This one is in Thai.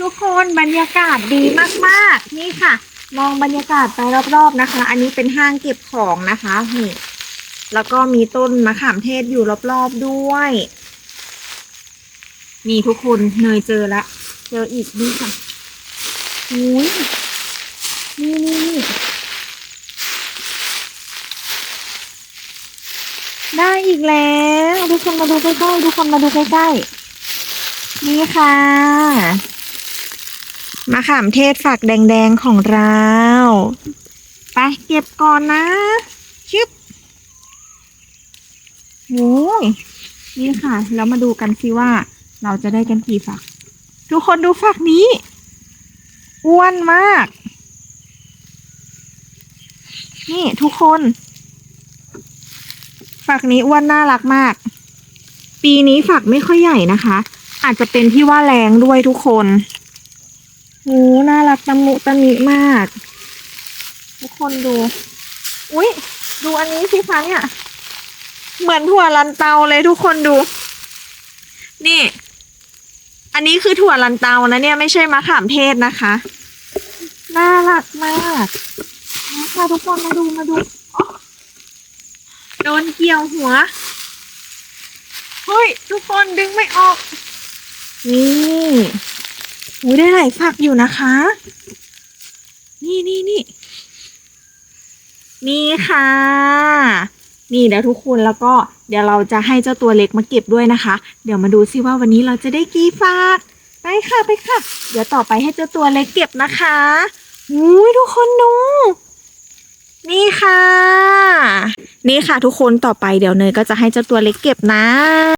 ทุกคนบรรยากาศดีมากๆ นี่ค่ะ มองบรรยากาศไปรอบๆนะคะ อันนี้เป็นห้างเก็บของนะคะนี่แล้วก็มีต้นมะขามเทศอยู่รอบๆด้วยนี่ทุกคนเนยเจอละเจออีกนี่ค่ะอุ้ยนี่นี่นี่ได้อีกแล้วทุกคนมาดูใกล้ๆทุกคนมาดูใกล้ๆนี่ค่ะ มะขามเทศฝักแดงๆของเรา ไปเก็บก่อนนะชึบโอ้ยนี่ค่ะ แล้วมาดูกันสิว่า เราจะได้กันกี่ฝัก ทุกคนดูฝักนี้ อ้วนมาก นี่ทุกคน ฝักนี้อ้วนน่ารักมาก ปีนี้ฝักไม่ค่อยใหญ่นะคะ อาจจะเป็นที่ว่าแรงด้วยทุกคน โอ้น่ารักตะมุตะมิมาก ทุกคนดู อุ๊ย ดูอันนี้สิคะเนี่ย เหมือนถั่วลันเตาเลยทุกคนดู นี่ อันนี้คือถั่วลันเตานะเนี่ยไม่ใช่มะขามเทศนะคะ น่ารักมากนะคะทุกคนมาดูมาดูโดนเกี่ยวหัว เฮ้ย ทุกคนดึงไม่ออก นี่ อุ้ยได้หลายฝักอยู่นะคะ นี่นี่นี่นี่ค่ะ นี่เดี๋ยวทุกคนแล้วก็เดี๋ยวเราจะให้เจ้าตัวเล็กมาเก็บด้วยนะคะ เดี๋ยวมาดูซิว่าวันนี้เราจะได้กี่ฝากไปค่ะไปค่ะ เดี๋ยวต่อไปให้เจ้าตัวเล็กเก็บนะคะอุ้ยทุกคนดูนี่ค่ะ นี่ค่ะทุกคนต่อไปเดี๋ยวเนยก็จะให้เจ้าตัวเล็กเก็บนะ